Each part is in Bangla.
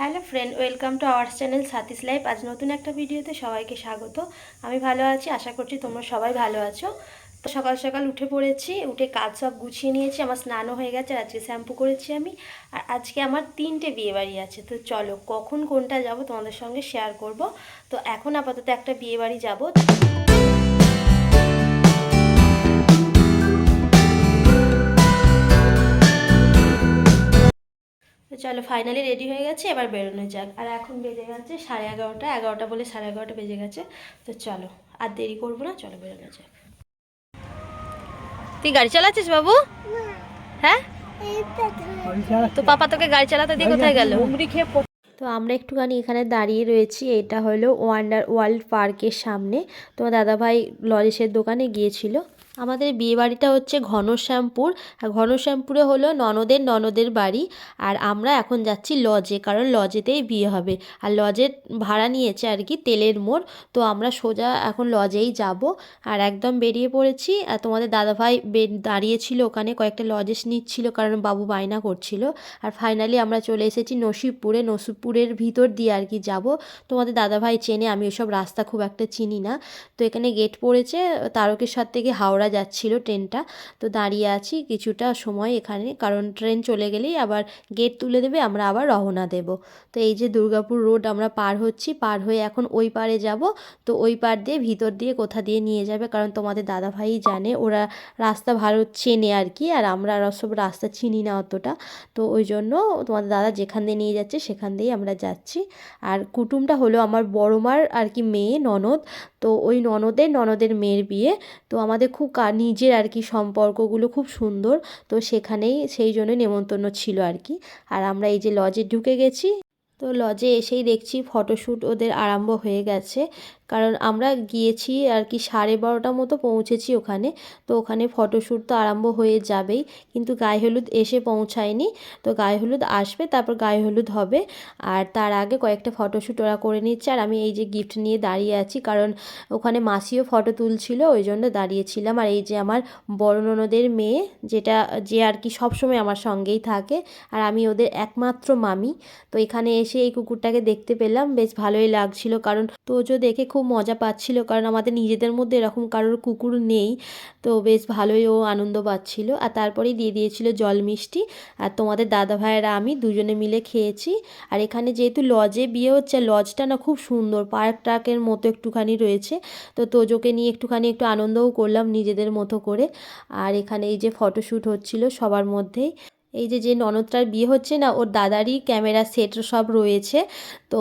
Hello friend, welcome to ours channel Satish life. আজ নতুন একটা ভিডিওতে সবাইকে স্বাগত। আমি ভালো আছি, আশা করছি তোমরা সবাই ভালো আছো। তো সকাল সকাল উঠে পড়েছি, উঠে কাজ সব গুছিয়ে নিয়েছি, আমার স্নানও হয়ে গেছে আর আজকে শ্যাম্পু করেছি আমি। আর আজকে আমার তিনটে বিয়ে বাড়ি আছে, তো চলো কখন কোনটা যাব তোমাদের সঙ্গে শেয়ার করব। তো এখন আপাতত একটা বিয়ে বাড়ি যাব। তো চলো ফাইনালি রেডি হয়ে গেছে, এবার বেরোনো যাক। আর এখন বেজে গেছে সাড়ে এগারোটা এগারোটা বলে সাড়ে এগারোটা বেজে গেছে। তো চলো, আর দেরি করব না, চলো বেরোনো যাক। তুই গাড়ি চালাচ্ছিস বাবু? হ্যাঁ? তো পাপা তোকে গাড়ি চালাতে দিয়ে কোথায় গেল? তো আমরা একটুখানি এখানে দাঁড়িয়ে রয়েছি, এটা হলো ওয়ান্ডার ওয়ার্ল্ড পার্কের সামনে। তোমার দাদাভাই লরিসের দোকানে গিয়েছিল। আমাদের বিয়ে বাড়িটা হচ্ছে ঘনশ্যামপুর ঘনশ্যামপুরে হলো ননদের ননদের বাড়ি, আর আমরা এখন যাচ্ছি লজে, কারণ লজেতেই বিয়ে হবে। আর লজের ভাড়া নিয়েছে আর কি তেলের মোড়, তো আমরা সোজা এখন লজেই যাব। আর একদম বেরিয়ে পড়েছি আর তোমাদের দাদাভাই দাঁড়িয়েছিল ওখানে, কয়েকটা লজেস নিচ্ছিল, কারণ বাবু বায়না করছিল। আর ফাইনালি আমরা চলে এসেছি নসিবপুরে, নসিবপুরের ভিতর দিয়ে আর কি যাব। তোমাদের দাদাভাই চেনে, আমি ওসব রাস্তা খুব একটা চিনি না। তো এখানে গেট পড়েছে, তারকেশ্বর থেকে হাওড়া যাচ্ছিল ট্রেনটা। তো দাঁড়িয়ে আছি কিছুটা সময় এখানে, কারণ ট্রেন চলে গেলেই আবার গেট তুলে দেবে, আমরা আবার রওনা দেব। তো এই যে দুর্গাপুর রোড আমরা পার হচ্ছি, পার হয়ে এখন ওই পারে যাব। তো ওই পার দিয়ে ভিতর দিয়ে কোথা দিয়ে নিয়ে যাবে, কারণ তোমাদের দাদাভাই জানে, ওরা রাস্তা ভালো চেনে আর কি, আর আমরা সব রাস্তা চিনি না অতটা। তো ওই জন্য তোমাদের দাদা যেখান দিয়ে নিয়ে যাচ্ছে, সেখান দিয়েই আমরা যাচ্ছি। আর কুটুমটা হলো আমার বড় মার আর কি মেয়ে ননদ। তো ওই ননদের ননদের মেয়ের বিয়ে। তো আমাদের খুব নিজের আর কি সম্পর্কগুলো খুব সুন্দর। তো সেখানেই সেই জন্য নেমন্তন্ন ছিল আর কি। আর আমরা এই যে লজে ঢুকে গেছি। তো লজে এসেই দেখছি ফটোশ্যুট ওদের আরম্ভ হয়ে গেছে। কারণ আমরা গিয়েছি আর কি সাড়ে বারোটা মতো পৌঁছেছি ওখানে। তো ওখানে ফটোশ্যুট তো আরম্ভ হয়ে যাবেই। কিন্তু গায়ে হলুদ এসে পৌঁছায়নি। তো গায়ে হলুদ আসবে, তারপর গায়ে হলুদ হবে। আর তার আগে কয়েকটা ফটোশ্যুট ওরা করে নিচ্ছে। আর আমি এই যে গিফট নিয়ে দাঁড়িয়ে আছি, কারণ ওখানে মাসিও ফটো তুলছিল, ওই জন্য দাঁড়িয়েছিলাম আর এই যে আমার বড় ননদের মেয়ে, যেটা, যে আর কি সবসময় আমার সঙ্গেই থাকে, আর আমি ওদের একমাত্র মামি। তো এখানে এসে এই কুকুরটাকে দেখতে পেলাম। বেশ ভালোই লাগছিল, কারণ তোজো দেখে খুব মজা পাচ্ছিল, কারণ আমাদের নিজেদের মধ্যে এরকম কারোর কুকুর নেই। তো বেশ ভালোই ও আনন্দ পাচ্ছিল। আর তারপরেই দিয়ে দিয়েছিল জল মিষ্টি। আর তোমাদের দাদা ভাইয়েরা, আমি দুজনে মিলে খেয়েছি। আর এখানে যেহেতু লজে বিয়ে হচ্ছে, লজটা না খুব সুন্দর, পার্ক টার্কের মতো একটুখানি রয়েছে। তো তোজোকে নিয়ে একটুখানি একটু আনন্দও করলাম নিজেদের মতো করে। আর এখানে এই যে ফটোশ্যুট হচ্ছিল সবার মধ্যেই। এই যে যে ননদটার বিয়ে হচ্ছে না, ওর দাদারই ক্যামেরা সেট সব রয়েছে। তো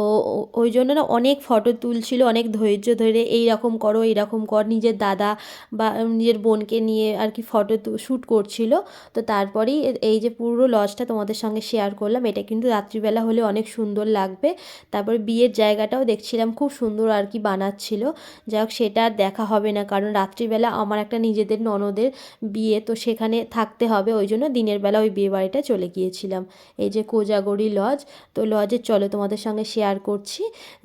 ওই জন্য না অনেক ফটো তুলছিল, অনেক ধৈর্য ধরে, এই রকম করো, এই রকম কর। নিজের দাদা বা নিজের বোনকে নিয়ে আর কি ফটো শ্যুট করছিল। তো তারপরেই এই যে পুরো লজটা তোমাদের সঙ্গে শেয়ার করলাম। এটা কিন্তু রাত্রিবেলা হলে অনেক সুন্দর লাগবে। তারপরে বিয়ের জায়গাটাও দেখছিলাম, খুব সুন্দর আর কি বানাচ্ছিল। যাই হোক, সেটা আর দেখা হবে না, কারণ রাত্রিবেলা আমার একটা নিজেদের ননদের বিয়ে, তো সেখানে থাকতে হবে। ওই জন্য দিনের বেলা ওই বিয়ে বাড়িটা চলে গিয়েছিলাম। এই যে কোজাগরি লজ তো লজের চলো তোমাদের সঙ্গে শেয়ার করছি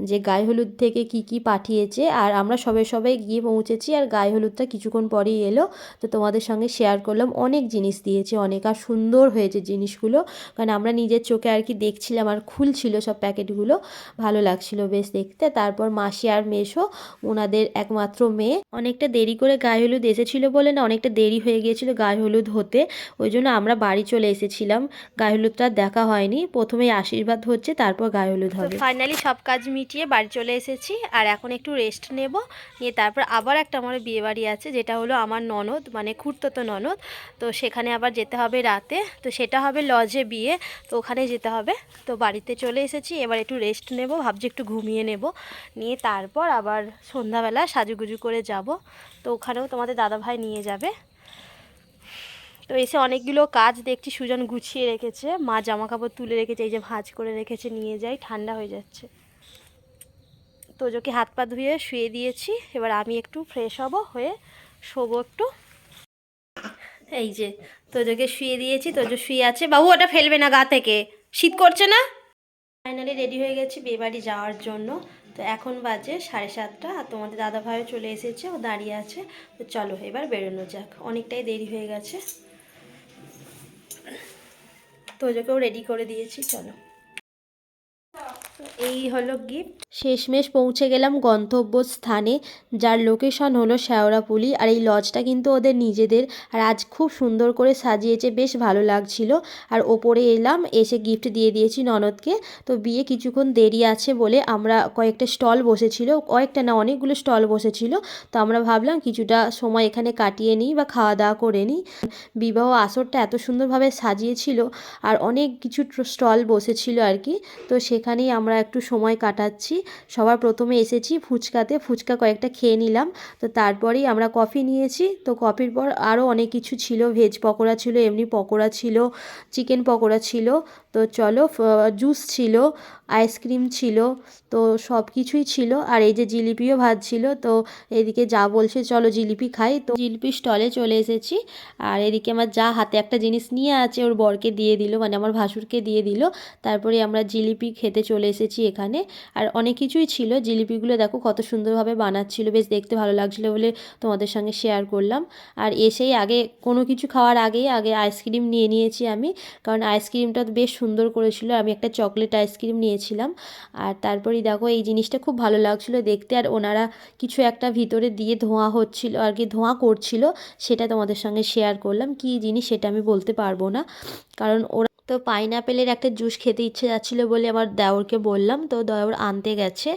যে গায়ে হলুদ থেকে কি কি পাঠিয়েছে আর আমরা সবাই সবাই গিয়ে পৌঁছেছি আর গায়ে হলুদটা কিছুক্ষণ পরেই এলো। তো তোমাদের সঙ্গে শেয়ার করলাম, অনেক জিনিস দিয়েছে, অনেক আর সুন্দর হয়েছে জিনিসগুলো। কারণ আমরা নিজের চোখে আর কি দেখছিলাম আর খুলছিল সব প্যাকেটগুলো। ভালো লাগছিল বেশ দেখতে। তারপর মাসি আর মেশো, ওনাদের একমাত্র মেয়ে। অনেকটা দেরি করে গায়ে হলুদ এসেছিল বলে না, অনেকটা দেরি হয়ে গিয়েছিল গায়ে হলুদ হতে। ওই জন্য আমরা বাড়ি চলে এসেছিলাম। গায়ে হলুদটা দেখা হয়নি। প্রথমে আশীর্বাদ হচ্ছে তারপর গায়ে হলুদ হবে। ফাইনালি সব কাজ মিটিয়ে বাড়ি চলে এসেছি। আর এখন একটু রেস্ট নেব। নিয়ে তারপর আবার একটা আমার বিয়ে বাড়ি আছে যেটা হলো আমার ননদ মানে খুঁড়তো ননদ। তো সেখানে আবার যেতে হবে রাতে। তো সেটা হবে লজে বিয়ে। তো ওখানে যেতে হবে। তো বাড়িতে চলে এসেছি। এবার একটু রেস্ট নেব। ভাবছি একটু ঘুমিয়ে নেব। নিয়ে তারপর আবার সন্ধ্যাবেলা সাজুগুজু করে যাব। তো ওখানেও তোমাদের দাদাভাই নিয়ে যাবে। তো এসে অনেকগুলো কাজ দেখছি, সুজন গুছিয়ে রেখেছে, মা জামা কাপড় তুলে রেখেছে, এই যে ভাঁজ করে রেখেছে, নিয়ে যাই ঠান্ডা হয়ে যাচ্ছে। তোজোকে হাত পা ধুয়ে শুয়ে দিয়েছি, এবার আমি একটু ফ্রেশ হব, হয়ে শোবো একটু। এই যে, তোজোকে শুয়ে দিয়েছি, তোজো শুয়ে আছে। বাবু, ওটা ফেলবে না গা থেকে। শীত করছে না? ফাইনালি রেডি হয়ে গেছি বিয়েবাড়ি যাওয়ার জন্য। তো এখন বাজে সাড়ে সাতটা, আর তোমাদের দাদা ভাইও চলে এসেছে, ও দাঁড়িয়ে আছে। তো চলো, এবার বেরোনো যাক। অনেকটাই দেরি হয়ে গেছে। তোজোকেও রেডি করে দিয়েছি চলো। এই হলো গিফট শেষমেশ পৌঁছে গেলাম গন্তব্য স্থানে যার লোকেশন হলো শেওড়াপুলি। আর এই লজটা কিন্তু ওদের নিজেদের। আর আজ খুব সুন্দর করে সাজিয়েছে, বেশ ভালো লাগছিল। আর ওপরে এলাম, এসে গিফট দিয়ে দিয়েছি ননদকে। তো বিয়ে কিছুক্ষণ দেরি আছে বলে আমরা কয়েকটা স্টল বসেছিল, কয়েকটা না অনেকগুলো স্টল বসেছিল। তো আমরা ভাবলাম কিছুটা সময় এখানে কাটিয়ে নিই বা খাওয়া দাওয়া করে নিই। বিবাহ আসরটা এত সুন্দরভাবে সাজিয়েছিল, আর অনেক কিছু স্টল বসেছিল আর কি। তো সেখানেই আমরা একটু সময় কাটাচ্ছি। সবার প্রথমে এসেছি ফুচকাতে। ফুচকা কয়েকটা খেয়ে নিলাম। তো তারপরেই আমরা কফি নিয়েছি। তো কফির পর আরও অনেক কিছু ছিল। ভেজ পকোড়া ছিল, এমনি পকোড়া ছিল, চিকেন পকোড়া ছিল। তো চলো জুস ছিল। আইসক্রিম ছিল, তো সব কিছুই ছিল। আর এই যে জিলিপিও ভাজছিল তো এদিকে যা বলছে, চলো জিলিপি খাই। তো জিলিপি স্টলে চলে এসেছি। আর এদিকে আমার যা হাতে একটা জিনিস নিয়ে আছে, ওর বরকে দিয়ে দিল মানে আমার ভাসুরকে দিয়ে দিল। তারপরে আমরা জিলিপি খেতে চলে এসেছি এখানে। আর অনেক কিছুই ছিল, জিলিপিগুলো দেখো কত সুন্দরভাবে বানাচ্ছিল। বেশ দেখতে ভালো লাগছিল বলে তোমাদের সঙ্গে শেয়ার করলাম। আর এসেই আগে কোনো কিছু খাওয়ার আগেই আগে আইসক্রিম নিয়ে নিয়েছি আমি। কারণ আইসক্রিমটা বেশ সুন্দর করেছিল। আমি একটা চকলেট আইসক্রিম নিয়েছিলাম আর তারপরেই দেখো এই জিনিসটা খুব ভালো লাগছিল দেখতে। আর ওনারা কিছু একটা ভিতরে দিয়ে ধোঁয়া হচ্ছিল, আর কি ধোঁয়া করছিল, সেটা তোমাদের সঙ্গে শেয়ার করলাম। কি জিনিস সেটা আমি বলতে পারব না। কারণ ওরা তো পাইনাপেলের একটা জুস খেতে ইচ্ছে যাচ্ছিল বলে আমার দেওরকে বললাম। তো দেওর আনতে গেছে।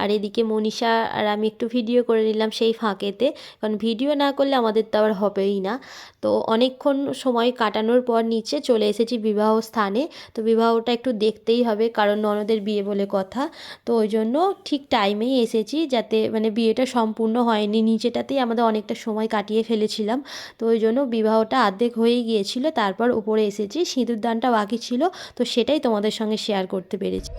আর এদিকে মনীষা আর আমি একটু ভিডিও করে নিলাম সেই ফাঁকেতে। কারণ ভিডিও না করলে আমাদের তো আবার হবেই না। তো অনেকক্ষণ সময় কাটানোর পর নিচে চলে এসেছি বিবাহ স্থানে। তো বিবাহটা একটু দেখতেই হবে, কারণ ননদের বিয়ে বলে কথা। তো ওই জন্য ঠিক টাইমেই এসেছি যাতে মানে বিয়েটা সম্পূর্ণ হয়নি। নিচেটাতেই আমাদের অনেকটা সময় কাটিয়ে ফেলেছিলাম। তো ওই জন্য বিবাহটা অর্ধেক হয়েই গিয়েছিল। তারপর উপরে এসেছি। সিঁদুরদানটা বাকি ছিল তো সেটাই তোমাদের সঙ্গে শেয়ার করতে পেরেছি।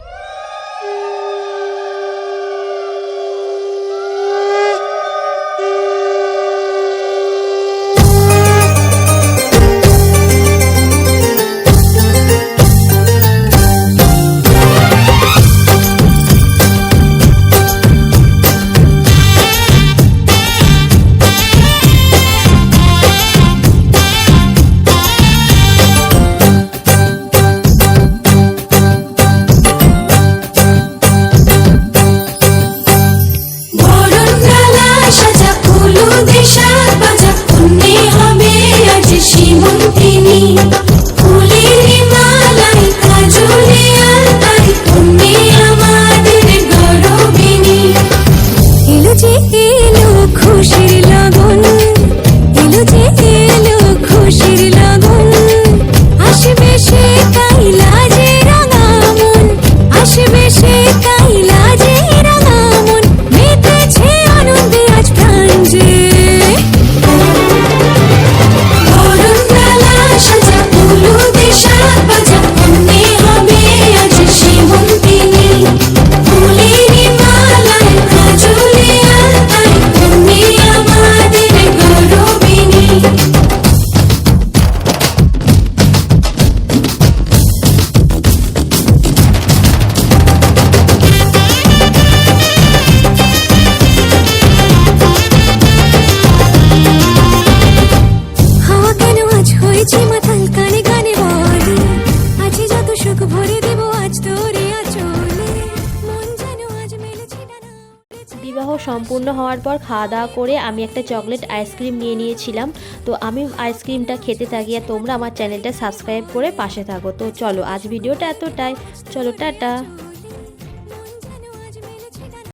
বিবাহ সম্পূর্ণ হওয়ার পর খাওয়া দাওয়া করে আমি একটা চকলেট আইসক্রিম নিয়ে নিয়েছিলাম। তো আমি আইসক্রিমটা খেতে থাকি আর তোমরা আমার চ্যানেলটা সাবস্ক্রাইব করে পাশে থাকো। তো চলো আজ ভিডিওটা এতটাই। চলো, টাটা।